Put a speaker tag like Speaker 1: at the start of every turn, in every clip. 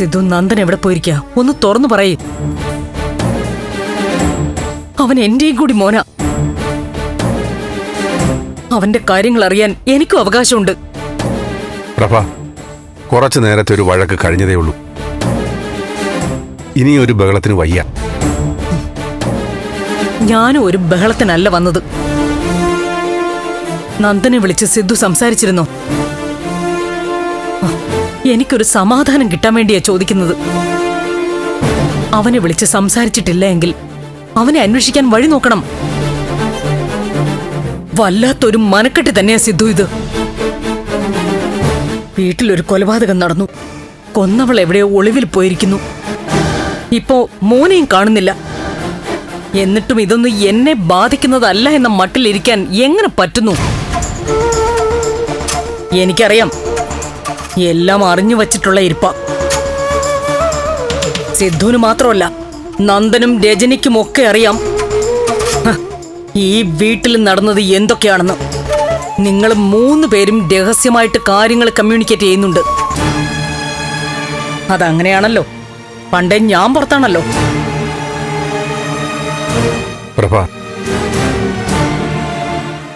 Speaker 1: സിദ്ധു നന്ദൻ എവിടെ പോയിരിക്കാ? ഒന്ന് തുറന്നു പറയേ. അവൻ എന്റെയും കൂടി മോന. അവന്റെ കാര്യങ്ങൾ അറിയാൻ എനിക്കും അവകാശമുണ്ട്.
Speaker 2: പ്രഭ കുറച്ചു നേരത്തെ ഒരു വഴക്ക് കഴിഞ്ഞതേ ഉള്ളൂ. ഇനി ഒരു ബഹളത്തിന് വയ്യ.
Speaker 1: ഞാനും ഒരു ബഹളത്തിനല്ല വന്നത്. നന്ദനെ വിളിച്ച് സിദ്ധു സംസാരിച്ചിരുന്നോ? എനിക്കൊരു സമാധാനം കിട്ടാൻ വേണ്ടിയാ ചോദിക്കുന്നത്. അവനെ വിളിച്ച് സംസാരിച്ചിട്ടില്ല എങ്കിൽ അവനെ അന്വേഷിക്കാൻ വഴി നോക്കണം. വല്ലാത്തൊരു മനക്കെട്ട് തന്നെയാ സിദ്ധു ഇത്. വീട്ടിലൊരു കൊലപാതകം നടന്നു. കൊന്നവൾ എവിടെയോ ഒളിവിൽ പോയിരിക്കുന്നു. ഇപ്പോ മോനെയും കാണുന്നില്ല. എന്നിട്ടും ഇതൊന്നും എന്നെ ബാധിക്കുന്നതല്ല എന്ന മട്ടിലിരിക്കാൻ എങ്ങനെ പറ്റുന്നു? എനിക്കറിയാം. എല്ലാം അറിഞ്ഞു വച്ചിട്ടുള്ള ഇരിപ്പ. സിദ്ധുവിന് മാത്രമല്ല നന്ദനും രജനിക്കും ഒക്കെ അറിയാം. ഈ വീട്ടിൽ നടന്നത് എന്തൊക്കെയാണെന്ന്. നിങ്ങൾ മൂന്ന് പേരും രഹസ്യമായിട്ട് കാര്യങ്ങൾ കമ്മ്യൂണിക്കേറ്റ് ചെയ്യുന്നുണ്ട്. അതങ്ങനെയാണല്ലോ. പണ്ടേ ഞാൻ പുറത്താണല്ലോ.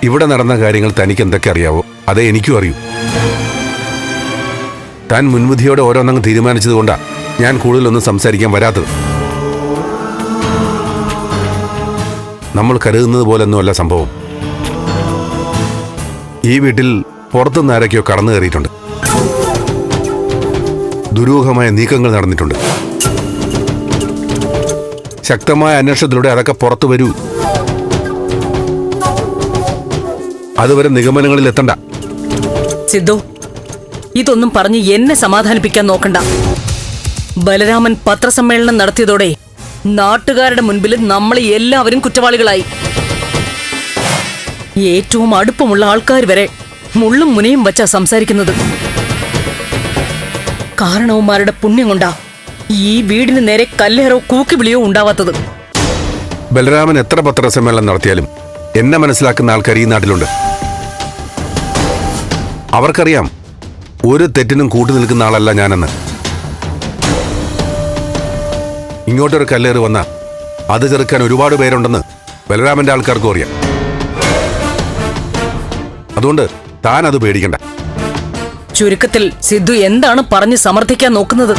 Speaker 2: ഇവിടെ നടന്ന കാര്യങ്ങൾ തനിക്ക് എന്തൊക്കെ അറിയാവോ? അതേ എനിക്കും അറിയൂ. താൻ മുൻവിധിയോടെ ഓരോന്നങ്ങ് തീരുമാനിച്ചതുകൊണ്ടാണ് ഞാൻ കൂടുതലൊന്നും സംസാരിക്കാൻ വരാത്തത്. നമ്മൾ കരുതുന്നത് പോലൊന്നുമല്ല സംഭവം. ഈ വീട്ടിൽ പുറത്തുനിന്ന് ആരൊക്കെയോ കടന്നു കയറിയിട്ടുണ്ട്. ദുരൂഹമായ നീക്കങ്ങൾ നടന്നിട്ടുണ്ട്. ശക്തമായ അന്വേഷണത്തിലൂടെ അതൊക്കെ പുറത്തു വരൂ. അതുവരെ നിഗമനങ്ങളിൽ എത്തണ്ട.
Speaker 1: സിദ്ധു ഇതൊന്നും പറഞ്ഞ് എന്നെ സമാധാനിപ്പിക്കാൻ നോക്കണ്ട. ബലരാമൻ പത്രസമ്മേളനം നടത്തിയതോടെ നാട്ടുകാരുടെ മുൻപിൽ നമ്മൾ എല്ലാവരും കുറ്റവാളികളായി. ഏറ്റവും അടുപ്പമുള്ള ആൾക്കാർ വരെ മുള്ളും മുനയും വച്ചാ സംസാരിക്കുന്നത്. കാരണവന്മാരുടെ പുണ്യം കൊണ്ടാ ഈ വീടിന് നേരെ കല്ലേറോ കൂക്കിവിളിയോ ഉണ്ടാവാത്തത്.
Speaker 2: ബലരാമൻ എത്ര പത്രസമ്മേളനം നടത്തിയാലും എന്നെ മനസ്സിലാക്കുന്ന ആൾക്കാർ ഈ നാട്ടിലുണ്ട്. അവർക്കറിയാം ഒരു തെറ്റിനും കൂട്ടു നിൽക്കുന്ന ആളല്ല ഞാനെന്ന്. ഇങ്ങോട്ടൊരു കല്ലേറ് വന്ന അത് ചെറുക്കാൻ ഒരുപാട് പേരുണ്ടെന്ന് ബലരാമന്റെ ആൾക്കാർക്കും അറിയാം. അതുകൊണ്ട് താൻ അത് പേടിക്കണ്ട.
Speaker 1: ചുരുക്കത്തിൽ സിദ്ധു എന്താണ് പറഞ്ഞ് സമർത്ഥിക്കാൻ നോക്കുന്നത്?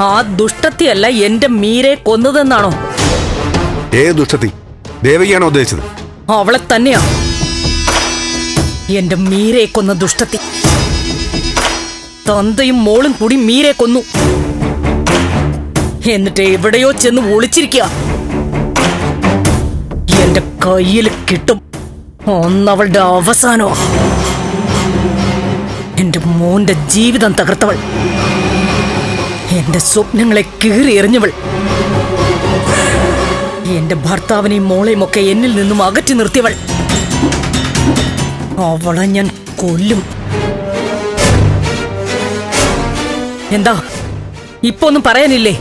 Speaker 1: ആ ദുഷ്ടത്തിയല്ല എന്റെ മീരെ കൊന്നതെന്നാണോ?
Speaker 2: ഏ ദുഷ്ടത്തി? ദേവകിയാണോ ഉദ്ദേശിച്ചത്?
Speaker 1: അവളെ തന്നെയാ. എന്റെ മീരെ കൊന്ന ദുഷ്ടത്തി. തന്തയും മോളും കൂടി മീരെ കൊന്നു. എന്നിട്ട് എവിടെയോ ചെന്ന് ഒളിച്ചിരിക്കുക എന്റെ കയ്യിൽ കിട്ടും ഒന്നവളുടെ അവസാനോ. എന്റെ മോന്റെ ജീവിതം തകർത്തവൾ. എന്റെ സ്വപ്നങ്ങളെ കീറി എറിഞ്ഞവൾ. എന്റെ ഭർത്താവിനെയും മോളെയും ഒക്കെ എന്നിൽ നിന്നും അകറ്റി നിർത്തിയവൾ. അവളെ ഞാൻ കൊല്ലും. എന്താ? ഇപ്പൊ ഒന്നും പറയാനില്ലേ?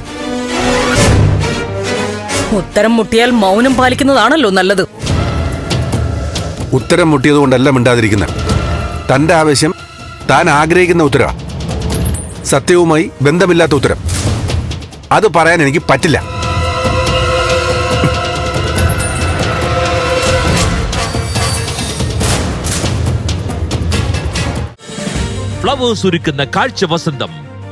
Speaker 1: ഉത്തരം മുട്ടിയാൽ മൗനം പാലിക്കുന്നതാണല്ലോ നല്ലത്.
Speaker 2: ഉത്തരം മുട്ടിയത് കൊണ്ടല്ല മിണ്ടാതിരിക്കുന്ന. തന്റെ ആവശ്യം താൻ ആഗ്രഹിക്കുന്ന ഉത്തര സത്യവുമായി ബന്ധമില്ലാത്ത ഉത്തരം. അത് പറയാൻ എനിക്ക് പറ്റില്ല.
Speaker 3: ഫ്ലവേഴ്സ് ഒരുക്കുന്ന കാഴ്ച വസന്തം.